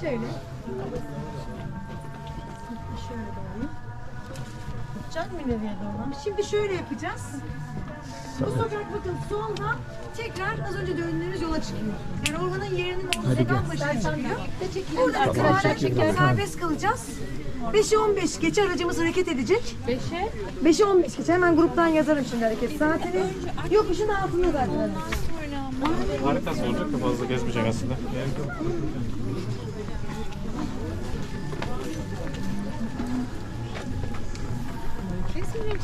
Şöyle. Şöyle doğru. Can mı ileriye doğru? Şimdi şöyle yapacağız. Bu sokak bakın soldan tekrar az önce döndüğümüz yola çıkıyor. Yani ormanın yerinin olduğu sedan başına çıkıyor. Buradan itibaren serbest kalacağız. 5'e 15 geçe aracımız hareket edecek. 5'e? 5'e 15 geçe. Hemen gruptan yazarım şimdi hareket saatini. Yokuşun altında zaten. Haritası olacak da fazla gezmeyecek aslında. Şeyde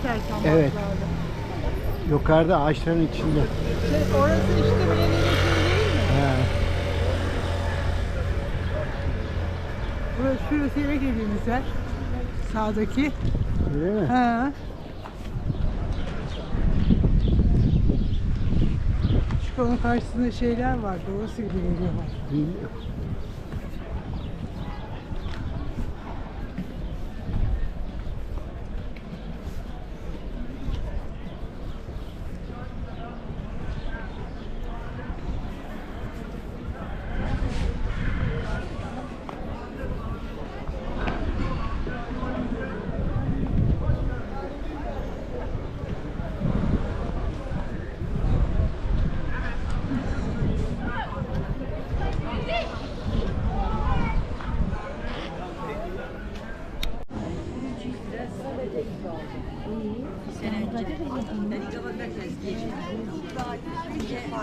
istersen. Evet. Yukarıda ağaçların içinde. Şey, orası işte belediyenin değil mi? He. Burası şurası eve girdiğimiz yer. Sağdaki. Öyle mi? Ha. Çünkü onun karşısında şeyler vardı. Orası gibi geliyor. Bilmiyorum.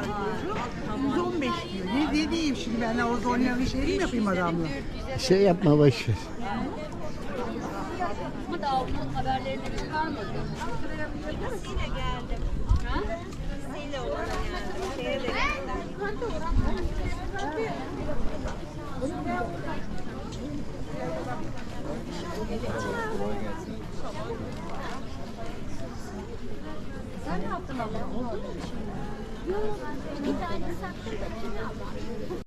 Diyor. Ne, diyeyim şimdi ben orada oynayan bir şey mi yapayım adamla? Şey yapma boş ver. Ama daha onun haberlerini çıkarmadı. Yine geldim. Ha? Sile olan yani. Şeye de Sen ne yaptın abla? Oldu mu bir şey? Tane sattım da.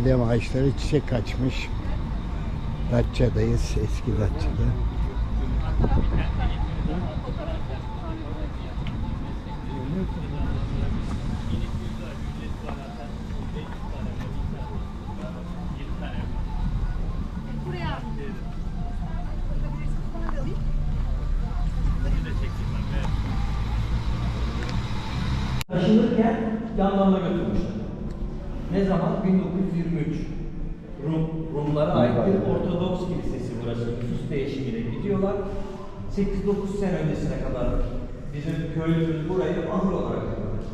Badem ağaçları çiçek açmış. Datça'dayız, eski Datça'da. Taşınırken yanlarına götürmüşler. Ne zaman? 1923. bir Ortodoks kilisesi burası. Nüfus değişimiyle gidiyorlar. 8-9 sene öncesine kadar bizim köylümüz burayı ahır olarak kullanıyor.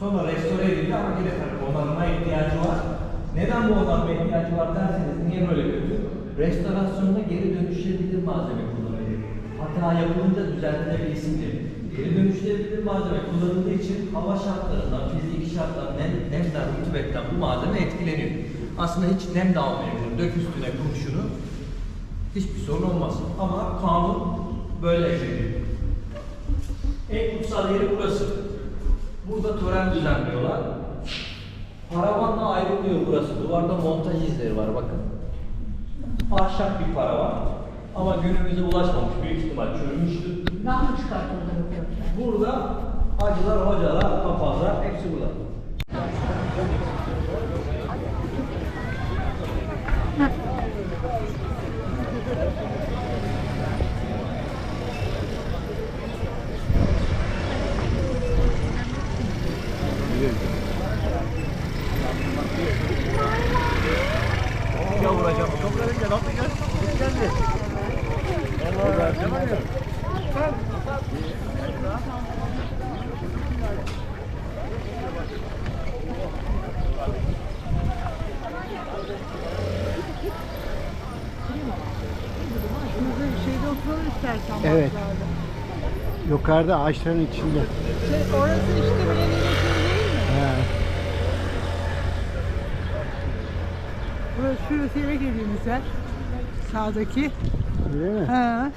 Sonra restore edildi ama yine tabii onarıma ihtiyacı var. Neden bu onarıma ihtiyacı var derseniz niye böyle kötü? Restorasyonda geri dönüşebilir malzeme kullanılıyor. Hata yapılınca düzeltilebilsin diye. Geri dönüşebilir malzeme kullanıldığı için hava şartlarından, fiziki şartlardan, nem, nemden, rutubetten bu malzeme etkileniyor. Aslında hiç nem de almayabilir. Dök üstüne kurşunu. Hiçbir sorun olmaz. Ama kanun böyle emrediyor. En kutsal yeri burası. Burada tören düzenliyorlar. Paravanla ayrılıyor burası. Duvarda montaj izleri var bakın. Ahşap bir paravan. Ama günümüze ulaşmamış. Büyük ihtimal çürümüştür. Namı çıkartıyorlar. Burada hacılar, hocalar, papazlar hepsi burada. Ya istersen. Evet. manzarada. Yukarıda ağaçların içinde. Şey, orası işte belediyenin şey değil mi? Ha. Burası şurası eve girdiğimiz yer. Sağdaki. Öyle mi? Ha.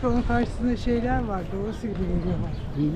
Şu onun karşısında şeyler vardı. Orası gibi geliyor bana. Bil-